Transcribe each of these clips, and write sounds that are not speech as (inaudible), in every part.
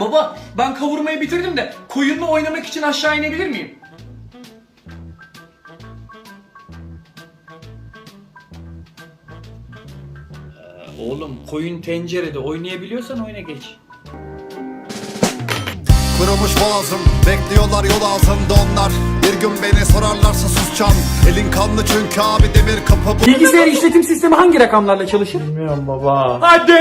Baba ben kavurmayı bitirdim de koyunla oynamak için aşağı inebilir miyim? Ee, Oğlum koyun tencerede oynayabiliyorsan oyna geç. Kırılmış boğazım Bekliyorlar yol ağzında onlar Bir gün beni sorarlarsa susacağım Elin kanlı çünkü abi demir kapı bu Bilgisayar işletim sistemi hangi rakamlarla çalışır? Bilmiyorum baba. Hadi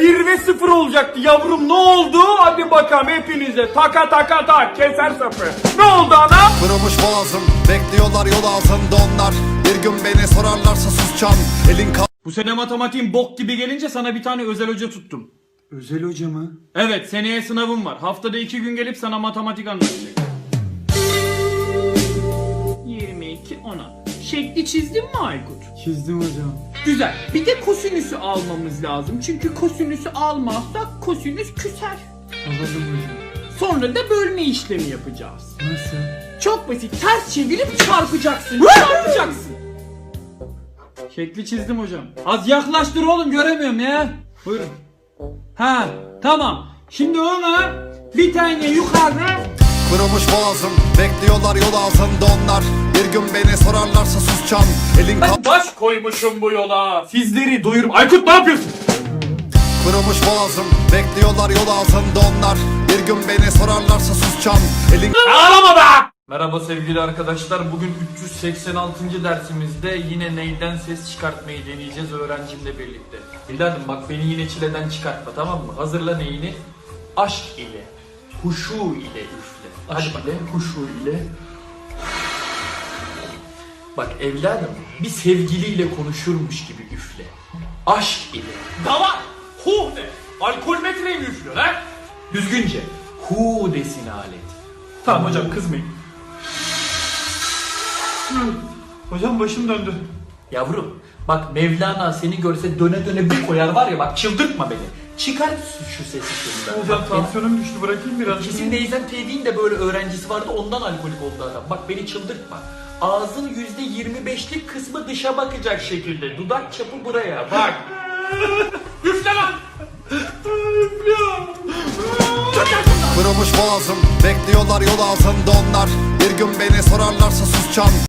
1 ve 0 olacaktı yavrum ne oldu? Hadi bakalım hepinize taka taka tak keser sapı. Ne oldu anam? Kırılmış boğazım Bekliyorlar yol ağzında onlar Bir gün beni sorarlarsa susacağım Elin kanlı Bu sene matematiğin bok gibi gelince sana bir tane özel hoca tuttum. Özel hoca mı? Evet seneye sınavım var. Haftada iki gün gelip sana matematik anlatacak. 22 ona. Şekli çizdin mi Aykut? Çizdim hocam. Güzel. Bir de kosinüsü almamız lazım. Çünkü kosinüsü almazsak kosinüs küser. Alalım hocam. Sonra da bölme işlemi yapacağız. Nasıl? Çok basit. Ters çevirip çarpacaksın. çarpacaksın. Şekli çizdim hocam. Az yaklaştır oğlum göremiyorum ya. Buyurun. Ha tamam. Şimdi ona bir tane yukarıda Kırılmış boğazım Bekliyorlar yol ağzında onlar Bir gün beni sorarlarsa susacağım Elin kanlı baş koymuşum bu yola. Sizleri doyurum. Aykut ne yapıyorsun? Kırılmış boğazım Bekliyorlar yol ağzında onlar Bir gün beni sorarlarsa susacağım Elin Ağlama be! Merhaba sevgili arkadaşlar. Bugün 386. dersimizde yine neyden ses çıkartmayı deneyeceğiz öğrencimle birlikte. Evladım bak beni yine çileden çıkartma tamam mı? Hazırla neyini? Aşk ile, huşu ile üfle. Aşk ile, huşu ile. Bak evladım bir sevgiliyle konuşurmuş gibi üfle. Aşk ile. Davar! Hu ne? Alkol metreyi mi üflüyor lan? Düzgünce. Hu desin alet. Tamam hocam kızmayın. Hocam başım döndü. Yavrum bak Mevlana seni görse döne döne bir koyar var ya bak çıldırtma beni. Çıkar şu, sesi şundan. Hocam tansiyonum düştü bırakayım biraz. Kesin Neyzen Tevfik'in de böyle öğrencisi vardı ondan alkolik oldu adam. Bak beni çıldırtma. Ağzın yüzde yirmi beşlik kısmı dışa bakacak şekilde. Dudak çapı buraya bak. (laughs) Üfle lan. Kırılmış boğazım Bekliyorlar yol ağzında onlar Bir gün beni sorarlarsa susacağım